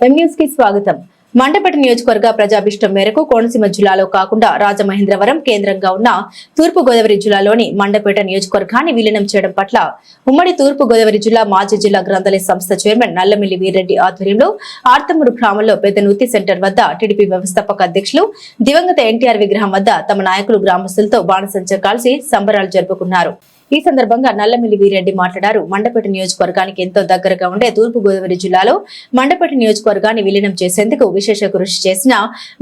కి స్వాగతం. మండపేట నియోజకవర్గ ప్రజాభిష్టం మేరకు కోనసీమ జిల్లాలో కాకుండా రాజమహేంద్రవరం కేంద్రంగా ఉన్న తూర్పు గోదావరి జిల్లాలోని మండపేట నియోజకవర్గాన్ని విలీనం చేయడం పట్ల ఉమ్మడి తూర్పు గోదావరి జిల్లా మాజీ జిల్లా గ్రంథాలయ సంస్థ చైర్మన్ నల్లమిల్లి వీరెడ్డి ఆధ్వర్యంలో ఆర్తమూరు గ్రామంలో పెద్ద నూతి సెంటర్ వద్ద టీడీపీ వ్యవస్థాపక అధ్యక్షులు దివంగత ఎన్టీఆర్ విగ్రహం వద్ద తమ నాయకులు గ్రామస్తులతో బాణసంచ కలిసి సంబరాలు జరుపుకున్నారు. ఈ సందర్భంగా నల్లమిల్లి వీరెడ్డి మాట్లాడారు. మండపేట నియోజకవర్గానికి ఎంతో దగ్గరగా ఉండే తూర్పు గోదావరి జిల్లాలో మండపేట నియోజకవర్గాన్ని విలీనం చేసేందుకు విశేష కృషి చేసిన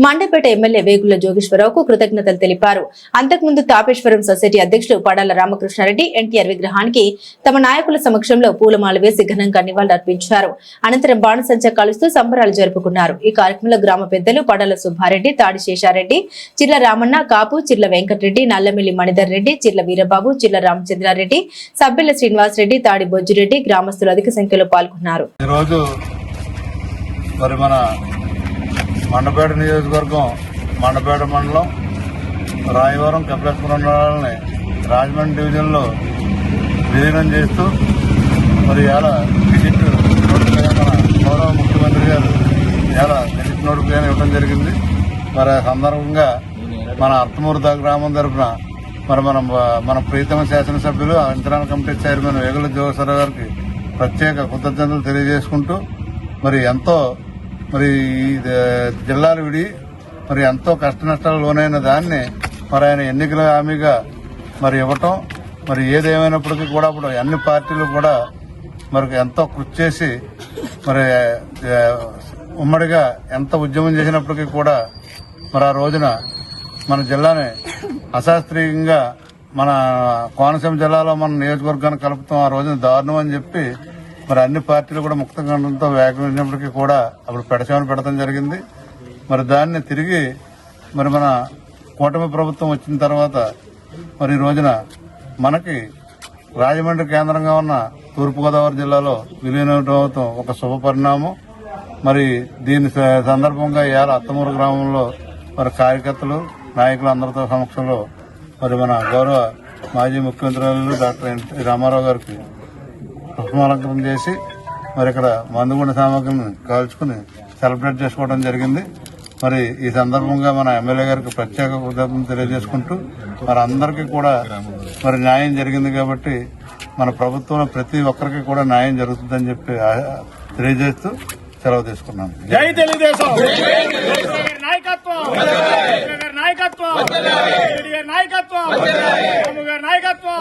మండపేట ఎమ్మెల్యే వేగుల జోగేశ్వరరావుకు కృతజ్ఞతలు తెలిపారు. అంతకుముందు తాపేశ్వరం సొసైటీ అధ్యక్షుడు పడాల రామకృష్ణారెడ్డి ఎన్టీఆర్ విగ్రహానికి తమ నాయకుల సమక్షంలో పూలమాల వేసి ఘనంగా నివాళులర్పించారు. అనంతరం బాణసంచ కలుస్తూ సంబరాలు జరుపుకున్నారు. ఈ కార్యక్రమంలో గ్రామ పెద్దలు పడాల సుబ్బారెడ్డి తాడి శేషారెడ్డి చిర్ల రామన్న కాపు చిర్ల వెంకటరెడ్డి నల్లమిల్లి మణిధర్ రెడ్డి చిర్ల వీరబాబు చిర్ల రామచంద్రారెడ్డి సభ్యుల శ్రీనివాస్ రెడ్డి తాడి బొజ్జిరెడ్డి గ్రామస్తులు అధిక సంఖ్యలో పాల్గొన్నారు. ఈరోజు మరి మన మండపేట నియోజకవర్గం మండపేట మండలం రాయవరం కపిలేశ్వరం మండలాలని రాజమండ్రి డివిజన్లో విలీనం చేస్తూ మరి ఎలా విజిట్ మన గౌరవ ముఖ్యమంత్రి గారు ఎలా విజిట్ నోటిఫికేషన్ ఇవ్వడం జరిగింది. మరి సందర్భంగా మన అర్థమూర్త గ్రామం తరఫున మరి మనం మన ప్రీతమ శాసనసభ్యులు అంతరాల కమిటీ చైర్మన్ వేగుల జోగేశ్వరరావు గారికి ప్రత్యేక కృతజ్ఞతలు తెలియజేసుకుంటూ మరి ఎంతో మరి ఈ జిల్లాలు విడి మరి ఎంతో కష్ట నష్టాలు లోనైన దాన్ని మరి ఆయన ఎన్నికల హామీగా మరి ఇవ్వటం మరి ఏదేమైనప్పటికీ కూడా ఇప్పుడు అన్ని పార్టీలు కూడా మరి ఎంతో కృషి చేసి మరి ఉమ్మడిగా ఎంత ఉద్యమం చేసినప్పటికీ కూడా మరి ఆ రోజున మన జిల్లాని అశాస్త్రీయంగా మన కోనసీమ జిల్లాలో మన నియోజకవర్గాన్ని కలుపుతాం ఆ రోజున దారుణం అని చెప్పి మరి అన్ని పార్టీలు కూడా ముక్త ఖండంతో వ్యాఖ్యానించినప్పటికీ కూడా అప్పుడు పెడచామని పెడతాం జరిగింది. మరి దాన్ని తిరిగి మరి మన కూటమి ప్రభుత్వం వచ్చిన తర్వాత మరి ఈ రోజున మనకి రాజమండ్రి కేంద్రంగా ఉన్న తూర్పుగోదావరి జిల్లాలో విలీనమవుతాం ఒక శుభ పరిణామం. మరి దీని స- సందర్భంగా ఇవాళ అత్తమూరు గ్రామంలో మరి కార్యకర్తలు నాయకులు అందరితో సమక్షంలో మరి మన గౌరవ మాజీ ముఖ్యమంత్రి డాక్టర్ ఎన్టీ రామారావు గారికి పుష్పాలంకరణ చేసి మరి ఇక్కడ మందుగుండ సామగ్రిని కాల్చుకుని సెలబ్రేట్ చేసుకోవడం జరిగింది. మరి ఈ సందర్భంగా మన ఎమ్మెల్యే గారికి ప్రత్యేక కృతజ్ఞతలు తెలియజేసుకుంటూ మరి అందరికీ కూడా మరి న్యాయం జరిగింది కాబట్టి మన ప్రభుత్వంలో ప్రతి ఒక్కరికి కూడా న్యాయం జరుగుతుందని చెప్పి తెలియజేస్తూ సెలవు తీసుకున్నాను జై తెలుగుదేశం కేసీఆర్ గారి నాయకత్వం కేసీఆర్ గారి నాయకత్వం రెడ్డి గారి నాయకత్వం రాము గారి నాయకత్వం